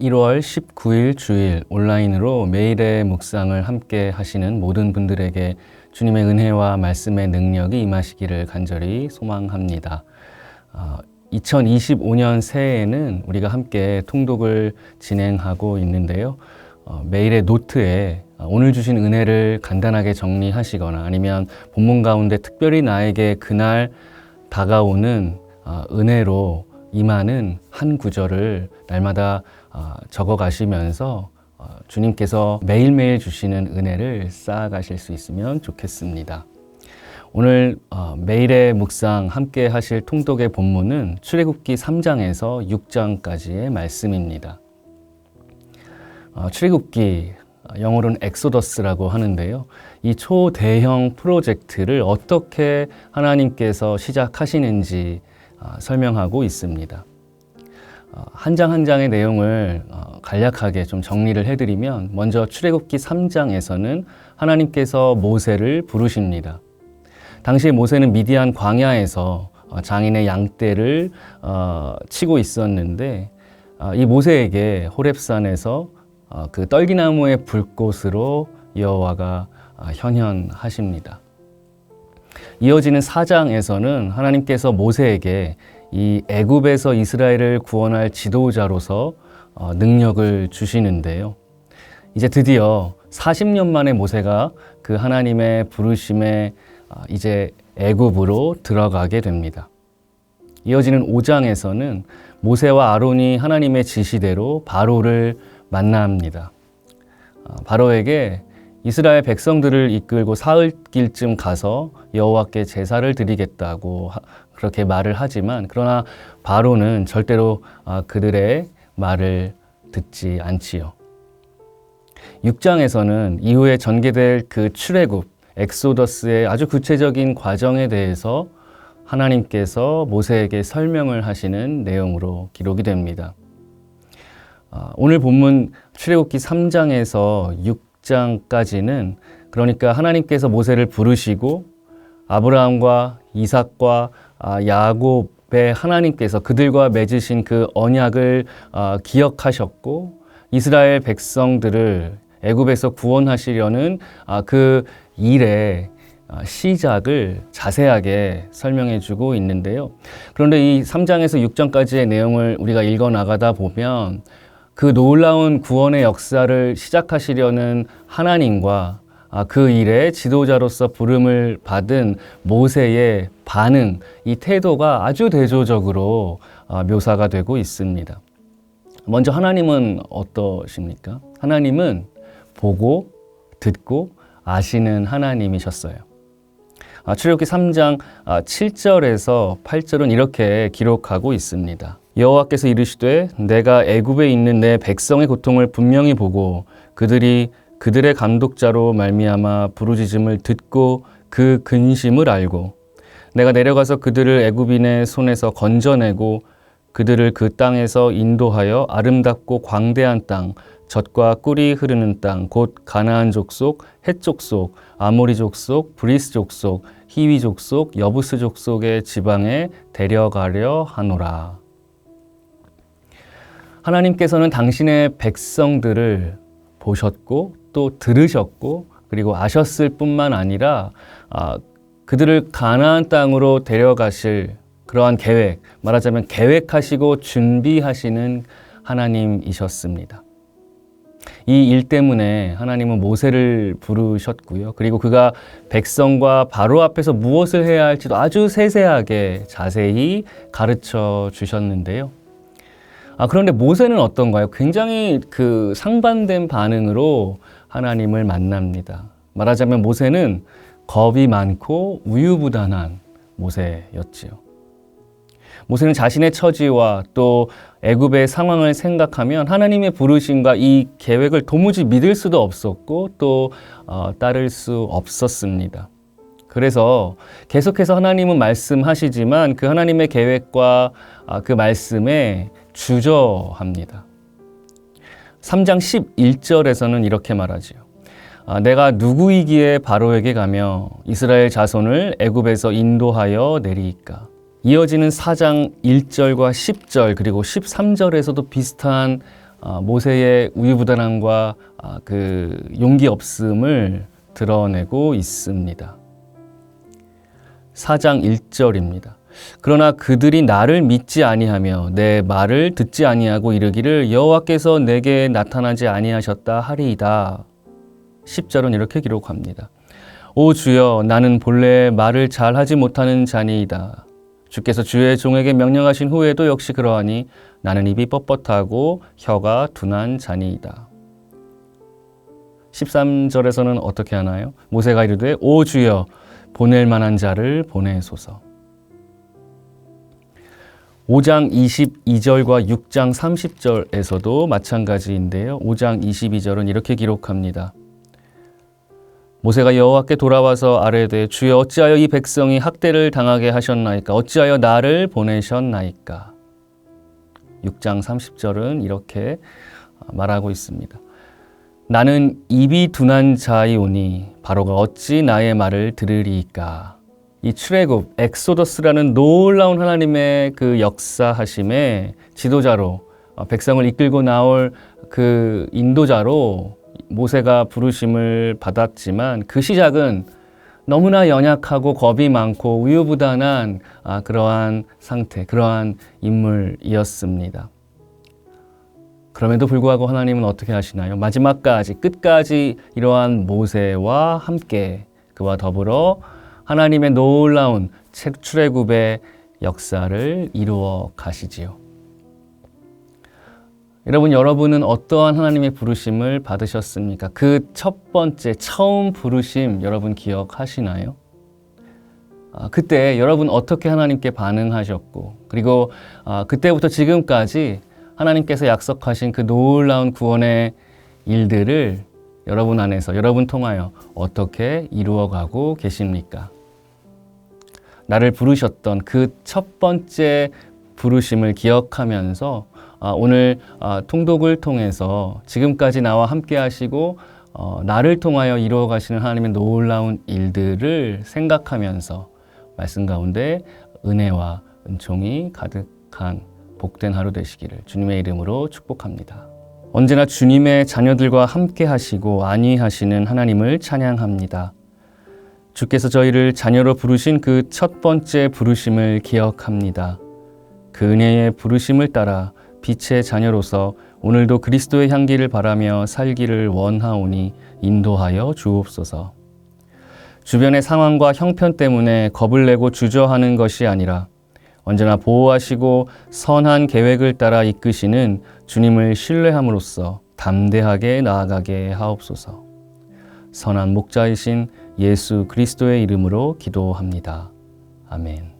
1월 19일 주일 온라인으로 매일의 묵상을 함께 하시는 모든 분들에게 주님의 은혜와 말씀의 능력이 임하시기를 간절히 소망합니다. 어, 2025년 새해에는 우리가 함께 통독을 진행하고 있는데요. 어, 매일의 노트에 오늘 주신 은혜를 간단하게 정리하시거나 아니면 본문 가운데 특별히 나에게 그날 다가오는 어, 은혜로 임하는 한 구절을 날마다 어, 적어 가시면서 어, 주님께서 매일매일 주시는 은혜를 쌓아 가실 수 있으면 좋겠습니다. 오늘 어, 매일의 묵상 함께 하실 통독의 본문은 출애굽기 3장에서 6장까지의 말씀입니다. 어, 출애굽기 영어로는 엑소더스라고 하는데요. 이 초대형 프로젝트를 어떻게 하나님께서 시작하시는지 어, 설명하고 있습니다. 어, 한장한 장의 내용을 어, 간략하게 좀 정리를 해드리면 먼저 출애굽기 3장에서는 하나님께서 모세를 부르십니다. 당시 모세는 미디안 광야에서 어, 장인의 양떼를 어, 치고 있었는데 어, 이 모세에게 호렙산에서 어, 그 떨기나무의 불꽃으로 여호와가 어, 현현하십니다. 이어지는 4장에서는 하나님께서 모세에게 이 애굽에서 이스라엘을 구원할 지도자로서 어, 능력을 주시는데요. 이제 드디어 40년 만에 모세가 그 하나님의 부르심에 어, 이제 애굽으로 들어가게 됩니다. 이어지는 5장에서는 모세와 아론이 하나님의 지시대로 바로를 만납니다. 어, 바로에게 이스라엘 백성들을 이끌고 사흘길쯤 가서 여호와께 제사를 드리겠다고 하- 그렇게 말을 하지만 그러나 바로는 절대로 아, 그들의 말을 듣지 않지요. 6장에서는 이후에 전개될 그 출애굽 엑소더스의 아주 구체적인 과정에 대해서 하나님께서 모세에게 설명을 하시는 내용으로 기록이 됩니다. 아, 오늘 본문 출애굽기 3장에서 6장까지는 그러니까 하나님께서 모세를 부르시고 아브라함과 이삭과 아, 야곱의 하나님께서 그들과 맺으신 그 언약을 아, 기억하셨고 이스라엘 백성들을 애굽에서 구원하시려는 아, 그 아, 시작을 자세하게 설명해 주고 있는데요. 그런데 이 3장에서 6장까지의 내용을 우리가 읽어 나가다 보면 그 놀라운 구원의 역사를 시작하시려는 하나님과 아, 그 일의 지도자로서 부름을 받은 모세의 반응, 이 태도가 아주 대조적으로 아, 묘사가 되고 있습니다. 먼저 하나님은 어떠십니까? 하나님은 보고 듣고 아시는 하나님이셨어요. 아, 출애굽기 3장 7절에서 8절은 이렇게 기록하고 있습니다. 여호와께서 이르시되 내가 애굽에 있는 내 백성의 고통을 분명히 보고 그들이 그들의 감독자로 말미암아 부르짖음을 듣고 그 근심을 알고 내가 내려가서 그들을 애굽인의 손에서 건져내고 그들을 그 땅에서 인도하여 아름답고 광대한 땅 젖과 꿀이 흐르는 땅 곧 가나안 족속, 헷 족속, 아모리 족속, 브리스 족속, 히위 족속, 여부스 족속의 지방에 데려가려 하노라. 하나님께서는 당신의 백성들을 보셨고 또 들으셨고 그리고 아셨을 뿐만 아니라 아, 그들을 가나안 땅으로 데려가실 그러한 계획, 말하자면 계획하시고 준비하시는 하나님이셨습니다. 이 일 때문에 하나님은 모세를 부르셨고요. 그리고 그가 백성과 바로 앞에서 무엇을 해야 할지도 아주 세세하게 자세히 가르쳐 주셨는데요. 아, 그런데 모세는 어떤가요? 굉장히 그 상반된 반응으로 하나님을 만납니다. 말하자면 모세는 겁이 많고 우유부단한 모세였지요. 모세는 자신의 처지와 또 애굽의 상황을 생각하면 하나님의 부르심과 이 계획을 도무지 믿을 수도 없었고 또 어, 따를 수 없었습니다. 그래서 계속해서 하나님은 말씀하시지만 그 하나님의 계획과 아, 그 말씀에 주저합니다. 3장 11절에서는 이렇게 말하지요. 아, 내가 누구이기에 바로에게 가며 이스라엘 자손을 애굽에서 인도하여 내리이까. 이어지는 4장 1절과 10절 그리고 13절에서도 비슷한 아, 모세의 우유부단함과 아, 그 용기 없음을 드러내고 있습니다. 4장 1절입니다. 그러나 그들이 나를 믿지 아니하며 내 말을 듣지 아니하고 이르기를 여호와께서 내게 나타나지 아니하셨다 하리이다. 10절은 이렇게 기록합니다. 오 주여 나는 본래 말을 잘하지 못하는 자니이다. 주께서 주의 종에게 명령하신 후에도 역시 그러하니 나는 입이 뻣뻣하고 혀가 둔한 자니이다. 13절에서는 어떻게 하나요? 모세가 이르되 오 주여 보낼 만한 자를 보내소서. 5장 22절과 6장 30절에서도 마찬가지인데요. 5장 22절은 이렇게 기록합니다. 모세가 여호와께 돌아와서 아뢰되 주여 어찌하여 이 백성이 학대를 당하게 하셨나이까 어찌하여 나를 보내셨나이까 6장 30절은 이렇게 말하고 있습니다. 나는 입이 둔한 자이오니 바로가 어찌 나의 말을 들으리이까 이 출애굽 엑소더스라는 놀라운 하나님의 그 역사하심의 지도자로 어, 백성을 이끌고 나올 그 인도자로 모세가 부르심을 받았지만 그 시작은 너무나 연약하고 겁이 많고 우유부단한 아, 그러한 상태, 그러한 인물이었습니다. 그럼에도 불구하고 하나님은 어떻게 하시나요? 마지막까지 끝까지 이러한 모세와 함께 그와 더불어 하나님의 놀라운 출애굽의 역사를 이루어 가시지요. 여러분, 여러분은 어떠한 하나님의 부르심을 받으셨습니까? 그 첫 번째, 처음 부르심 여러분 기억하시나요? 아, 그때 여러분 어떻게 하나님께 반응하셨고, 그리고 아, 그때부터 지금까지 하나님께서 약속하신 그 놀라운 구원의 일들을 여러분 안에서, 여러분 통하여 어떻게 이루어가고 계십니까? 나를 부르셨던 그 첫 번째 부르심을 기억하면서 아, 오늘 아, 통독을 통해서 지금까지 나와 함께 하시고 어, 나를 통하여 이루어 가시는 하나님의 놀라운 일들을 생각하면서 말씀 가운데 은혜와 은총이 가득한 복된 하루 되시기를 주님의 이름으로 축복합니다. 언제나 주님의 자녀들과 함께 하시고 안위하시는 하나님을 찬양합니다. 주께서 저희를 자녀로 부르신 그 첫 번째 부르심을 기억합니다. 그 은혜의 부르심을 따라 빛의 자녀로서 오늘도 그리스도의 향기를 바라며 살기를 원하오니 인도하여 주옵소서. 주변의 상황과 형편 때문에 겁을 내고 주저하는 것이 아니라 언제나 보호하시고 선한 계획을 따라 이끄시는 주님을 신뢰함으로써 담대하게 나아가게 하옵소서. 선한 목자이신 예수 그리스도의 이름으로 기도합니다. 아멘.